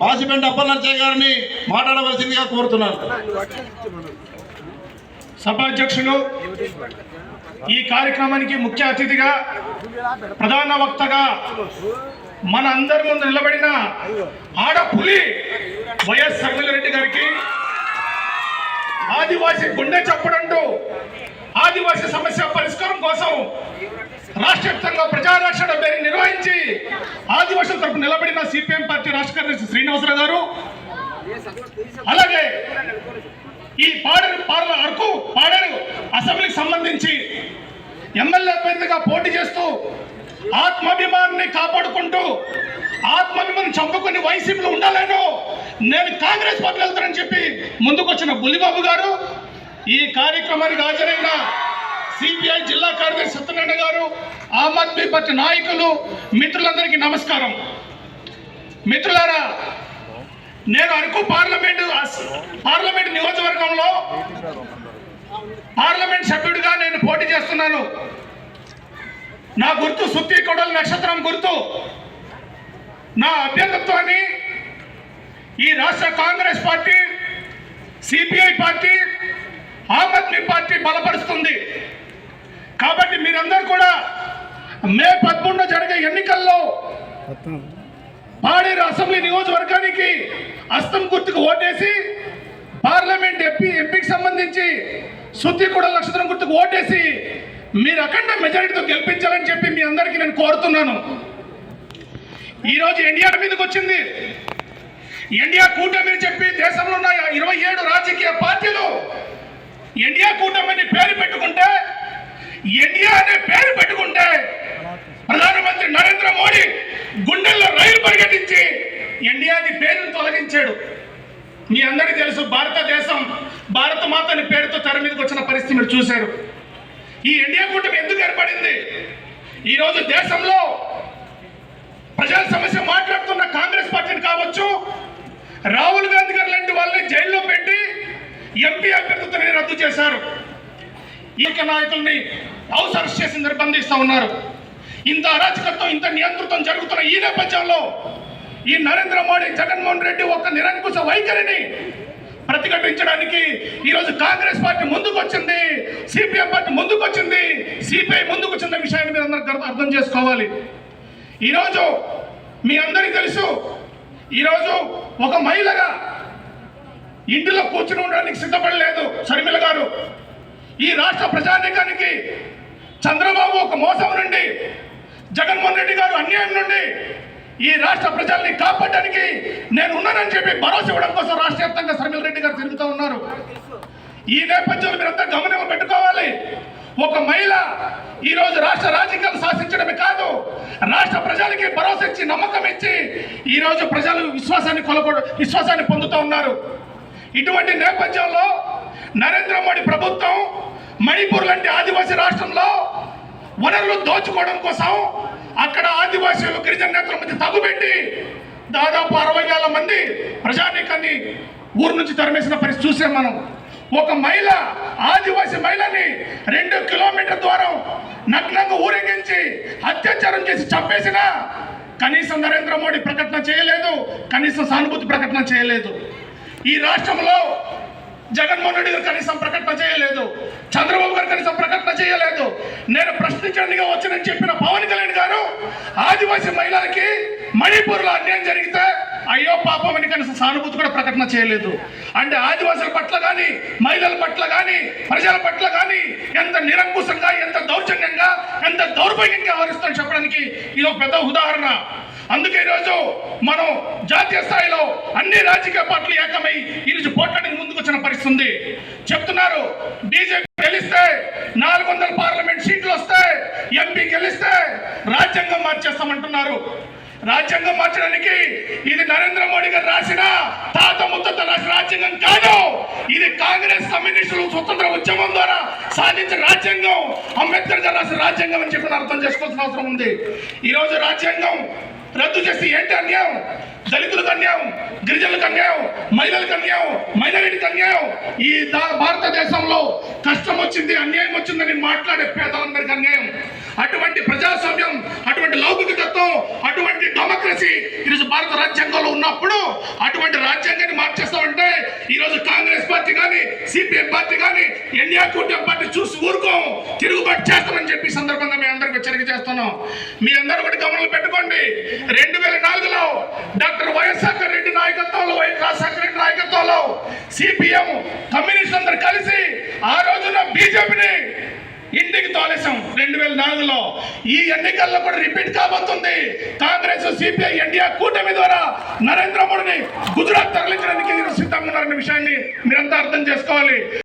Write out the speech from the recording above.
పాసిపెంట అప్పలనర్చయ్య గారిని మాట్లాడవలసిందిగా కోరుతున్నాను. సభాధ్యక్షులు ఈ కార్యక్రమానికి ముఖ్య అతిథిగా ప్రధాన వక్తగా మన అందరి ముందు నిలబడిన ఆడపులి వైఎస్ రెడ్డి గారికి ఆదివాసీ గుండె చప్పుడంటూ ఆదివాసీ సమస్య పరిష్కారం కోసం రాష్ట్ర వ్యాప్తంగా ప్రజారక్షణ పేరు నిర్వహించి ఆదివాసుల తరపు నిలబడిన సిపిఎం పార్టీ రాష్ట్ర కార్యదర్శి శ్రీనివాసరావు గారు. అలాగే ఈ పాడేరు పార్ల అరకు పాడేరు అసెంబ్లీకి సంబంధించి ఎమ్మెల్యే అభ్యర్థిగా పోటీ చేస్తూ ఆత్మాభిమానాన్ని కాపాడుకుంటూ ఆత్మాభిమానం చంపుకుని వైసీపీలో ఉండాలను. నేను కాంగ్రెస్ పార్టీ వెళ్తానని చెప్పి ముందుకొచ్చిన బుల్లిబాబు గారు ఈ కార్యక్రమానికి హాజరైన సిపిఐ జిల్లా కార్యదర్శి సత్యనారాయణ గారు ఆమ్ ఆద్మీ పార్టీ నాయకులు మిత్రులందరికీ నమస్కారం. మిత్రులారా నేను అరకు పార్లమెంట్ పార్లమెంట్ నియోజకవర్గంలో పార్లమెంట్ సభ్యుడిగా నేను పోటీ చేస్తున్నాను. నా గుర్తు సుత్తి కొడల నక్షత్రం గుర్తు. నా అభ్యర్థత్వాన్ని ఈ రాష్ట్ర Congress party CPI party Aam Aadmi party బలపరుస్తుంది. కాబట్టి మీరందరూ కూడా మే పదమూడున జరిగే ఎన్నికల్లో పాడేరు అసెంబ్లీ నియోజకవర్గానికి అస్తం గుర్తుకు ఓటేసి పార్లమెంట్ ఎంపీ ఎంపీకి సంబంధించి శుద్ధి కూడా నక్షత్రం గుర్తుకు ఓటేసి మీరు అఖండ మెజారిటీతో గెలిపించాలని చెప్పి మీ అందరికీ నేను కోరుతున్నాను. ఈరోజు ఎన్డీఆర్ మీదకి వచ్చింది. ఎన్డీఆ కూటమిని చెప్పి దేశంలో ఉన్న ఇరవై ఏడు రాజకీయ పార్టీలు ఎన్డీఆ కూటమిని పేరు పెట్టుకుంటే ఎన్డీఆర్ అనే పేరు పెట్టుకుంటే వచ్చాడు. మీ అందరికీ తెలుసు భారతదేశం భారత మాత అనే పేరుతో తెర మీదకి వచ్చిన పరిస్థితి మీరు చూశారు. ఈ ఇండియా కూటమి ఎందుకు ఏర్పడింది? ఈరోజు దేశంలో ప్రజల సమస్య మాట్లాడుతున్న కాంగ్రెస్ పార్టీని కావచ్చు రాహుల్ గాంధీ గారు లాంటి వాళ్ళని జైల్లో పెట్టి ఎంపీ అభ్యర్థిత్వాన్ని రద్దు చేశారు. ఈ నాయకుల్ని హౌస్ అరెస్ట్ చేసి నిర్బంధిస్తూ ఉన్నారు. ఇంత అరాచకత్వం ఇంత నియంతృత్వం జరుగుతున్న ఈ నేపథ్యంలో ఈ నరేంద్ర మోడీ జగన్మోహన్ రెడ్డి ఒక నిరంకుశ వైఖరిని ప్రతిఘటించడానికి ఈరోజు కాంగ్రెస్ పార్టీ ముందుకు వచ్చింది సిపిఎం పార్టీ ముందుకు వచ్చింది సిపిఐ ముందుకు వచ్చిన విషయాన్ని మీరు అందరూ అర్థం చేసుకోవాలి. ఈరోజు మీ అందరికీ తెలుసు ఈరోజు ఒక మహిళగా ఇంటిలో కూర్చుని ఉండడానికి సిద్ధపడలేదు షర్మిల గారు. ఈ రాష్ట్ర ప్రజానీకానికి చంద్రబాబు ఒక మోసం నుండి జగన్మోహన్ రెడ్డి గారు అన్యాయం నుండి ఈ రాష్ట్ర ప్రజల్ని కాపాడడానికి నేను ఉన్నానని చెప్పి భరోసా ఇవ్వడం కోసం రాష్ట్ర వ్యాప్తంగా శర్మిల రెడ్డి గారు తిరుగుతూ ఉన్నారు. ఈ నేపథ్యంలో మీరంతా గమనం పెట్టుకోవాలి. ఒక మహిళ ఈరోజు రాష్ట్ర రాజకీయాలు శాసించడమే కాదు రాష్ట్ర ప్రజలకి భరోసా ఇచ్చి నమ్మకం ఇచ్చి ఈ రోజు ప్రజలు విశ్వాసాన్ని కొలగొ విశ్వాసాన్ని పొందుతూ ఉన్నారు. ఇటువంటి నేపథ్యంలో నరేంద్ర మోడీ ప్రభుత్వం మణిపూర్ లాంటి ఆదివాసీ రాష్ట్రంలో వనరులు దోచుకోవడం కోసం అక్కడ ఆదివాసీలు గిరిజన నేతల మధ్య తగుపెట్టి దాదాపు అరవై వేల మంది ప్రజానీకాన్ని ఊరు నుంచి తరిమేసిన పరిస్థితి చూసాం మనం. ఒక మహిళ ఆదివాసీ మహిళని రెండు కిలోమీటర్ దూరం నగ్నంగా ఊరేగించి అత్యాచారం చేసి చంపేసిన కనీసం నరేంద్ర మోడీ ప్రకటన చేయలేదు కనీసం సానుభూతి ప్రకటన చేయలేదు. ఈ రాష్ట్రంలో జగన్మోహన్ రెడ్డి గారు కనీసం ప్రకటన చేయలేదు చంద్రబాబు గారు కనీసం ప్రకటన చేయలేదు నేను ప్రశ్నించడానికి వచ్చానని చెప్పిన పవన్ కళ్యాణ్ గారు ఆదివాసీ మహిళలకి మణిపూర్లో అన్యాయం జరిగితే అయ్యో పాపం అని కనీసం సానుభూతి కూడా ప్రకటన చేయలేదు. అంటే ఆదివాసుల పట్ల కానీ మహిళల పట్ల కానీ ప్రజల పట్ల కానీ ఎంత నిరంకుశంగా ఎంత దౌర్జన్యంగా ఎంత దౌర్భాగ్యంగా వ్యవహరిస్తారని చెప్పడానికి ఇది ఒక పెద్ద ఉదాహరణ. అందుకే ఈరోజు మనం జాతీయ స్థాయిలో అన్ని రాజకీయ పార్టీలు ఏకమై ఈరోజు పోట్లాడడానికి ముందుకు వచ్చిన పరిస్థితి ఉంది. చెప్తున్నారు బీజేపీ గెలిస్తే నాలుగు వందల పార్లమెంట్ సీట్లు వస్తాయి ఎంపీ గెలిస్తే రాజ్యాంగం మార్చేస్తామంటున్నారు రాజ్యాంగం మార్చడానికి ఇది నరేంద్ర మోడీ గారు రాసిన తాత ముత్తత రాసిన రాజ్యాంగం కాదు. ఇది కాంగ్రెస్ కమ్యూనిస్టులు స్వతంత్ర ఉద్యమం ద్వారా సాధించిన రాజ్యాంగం. అంబేద్కర్ గారు రాసిన రాజ్యాంగం అని చెప్పి అర్థం చేసుకోవాల్సిన అవసరం ఉంది. ఈరోజు రాజ్యాంగం రద్దు చేసి ఏంటి అన్యాయం? దళితులకు అన్యాయం గిరిజనులకు అన్యాయం మహిళలకు అన్యాయం మైనారిటీకి అన్యాయం ఈ భారతదేశంలో కష్టం వచ్చింది అన్యాయం వచ్చిందని మాట్లాడే పేదలందరికీ అన్యాయం. అటువంటి ప్రజాస్వామ్యం అటువంటి లౌకిక తత్వం అటువంటి డెమోక్రసీ ఈరోజు భారత రాజ్యాంగంలో ఉన్నప్పుడు అటువంటి రాజ్యాంగాన్ని మార్చేస్తామంటే ఈరోజు కాంగ్రెస్ పార్టీ కానీ సిపిఎం పార్టీ కానీ ఇండియా కూటమి పార్టీ చూసి ఊరుకోం తిరుగుబాటు చేస్తామని చెప్పి సందర్భంగా మీ అందరికి హెచ్చరిక చేస్తున్నాం. మీ అందరూ కూడా గమనంలో పెట్టుకోండి. రెండు వేల నాలుగులో సిపిఎం కమ్యూనిస్ట్ అందరు కలిసి ఆ రోజున బీజేపీని ఇంటికి తోలేసాం రెండు వేల నాలుగులో ఈ ఎన్నికల్లో కూడా రిపీట్ కాబోతుంది. కాంగ్రెస్ సిపిఐ ఎన్డీఆర్ కూటమి ద్వారా నరేంద్ర మోడీని గుజరాత్ తరలించడానికి సిద్ధంగా ఉన్నారనే విషయాన్ని మీరంతా అర్థం చేసుకోవాలి.